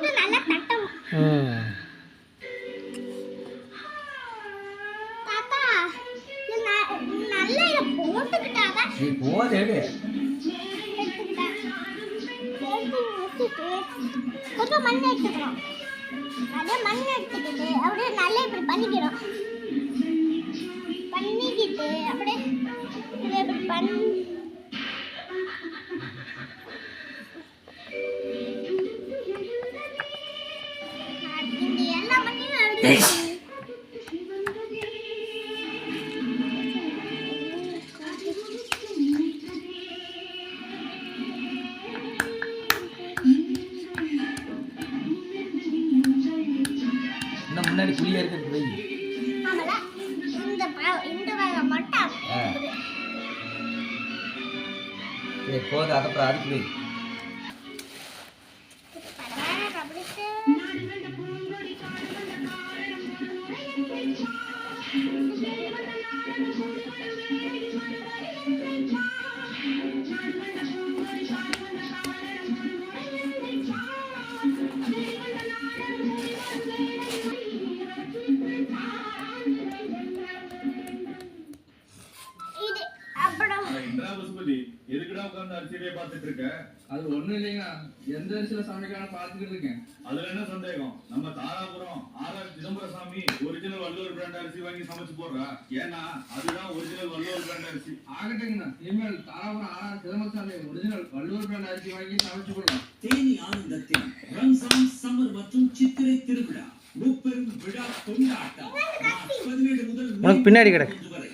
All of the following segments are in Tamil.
ந- போது எடு எடுத்துக்கிட்டேன் எடுத்து வச்சுட்டு கொஞ்சம் மண் எடுத்துக்கணும். அப்படியே மண் எடுத்துக்கிட்டு அப்படியே நல்லா இப்படி பண்ணிக்கணும் பண்ணிக்கிட்டு அப்படியே முன்னாடி புளியா இருக்கிறது வை. ஆமால இந்த ப- இந்த என்னடா எதுக்குடா உட்கார்ந்து அரிசியிலே பார்த்துட்டு இருக்க? அது ஒண்ணும் இல்லைங்க. எந்த அரிசியில சமைக்கலாம் பார்த்துக்கிட்டு இருக்கேன். அதுல என்ன சந்தேகம்? நம்ம Dharapuram R R Chidambarasamy original Valluvar brand அரிசி வாங்கி சமைச்சு போடுறா? ஏன்னா அதுதான் ஒரிஜினல் வள்ளுவர் பிராண்ட் அரிசி. ஆகட்டுங்கண்ணா இனிமேல் தாராபுரம் சிதம்பரசாமி ஒரிஜினல் வள்ளுவர் பிராண்ட் அரிசி வாங்கி சமைச்சு கொடுக்கலாம் தேனி ஆனந்தத்தில் ரம்ஜான் சம்மர் மற்றும் சித்திரை திருவிழா முப்பெரும் விழா கொண்டாட்டம். பதினேழு முதல் பின்னாடி கிடக்கு. பதினைந்து வரை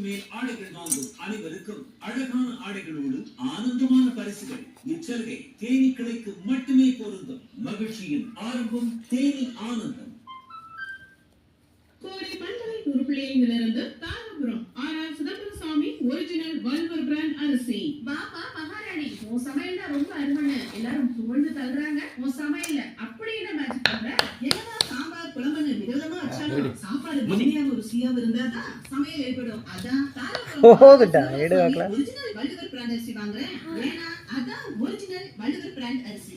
இரண்டாயிரத்திற்கு மேல் ஆடைகள் வாங்கும் அனைவருக்கும் அழகான ஆடைகளோடு ஆனந்தமான பரிசுகள். இச்சலுகை தேனி கிளைக்கு மட்டுமே பொருந்தும். மகிழ்ச்சியின் ஆரம்பம் தேனி ஆனந்தம். கோடை பண்பலை உருப்பிள்ளையிலிருந்து Dharapuram. R R Chidambarasamy original Valluvar brand அரிசி. பாப்பா மகாராணி உன் சமையல் தான் ரொம்ப அருமைன்னு எல்லாரும் புகழ்ந்து தள்ளுறாங்க. உன் சமையல்ல ருசியாவும் இருந்தாதான் சமையல் ஏற்படும். அதான் போதுடா, எடு பார்க்கலாம். ஒரிஜினல் வள்ளுவர் பிராண்ட் அரிசி வாங்குறேன். ஏன்னா அதான் ஒரிஜினல் வள்ளுவர் பிராண்ட் அரிசி.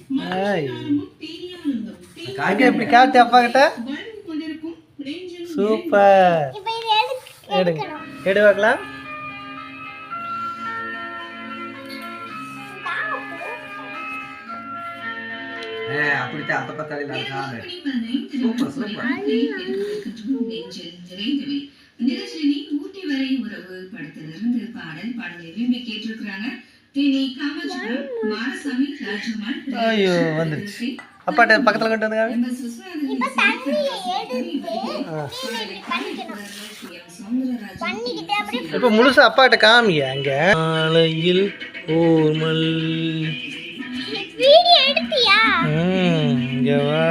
காட்டு அப்பா கிட்ட சூப்பர். எடுங்க. எடு பார்க்கலாம் அப்படித்தான். அதை பார்த்தாலே நான் சாமி சூப்பர் சூப்பர் நிகழ்ச்சியினை ஊட்டி வரை உறவு படத்திலிருந்து பாடல் பாடலை விரும்பி கேட்டிருக்கிறாங்க. தேனி காமஜபுரம் மாரசாமி ராஜம்மாள் ஐயோ, வந்துருச்சு. அப்பாட்ட பக்கத்துல கொண்டு வந்துங்க இப்போ முழுசா அப்பாட்ட காமிங்க அங்க. மாலையில் ஓர் மல் வீடியோ எடுத்தியா? ம், இங்க வா.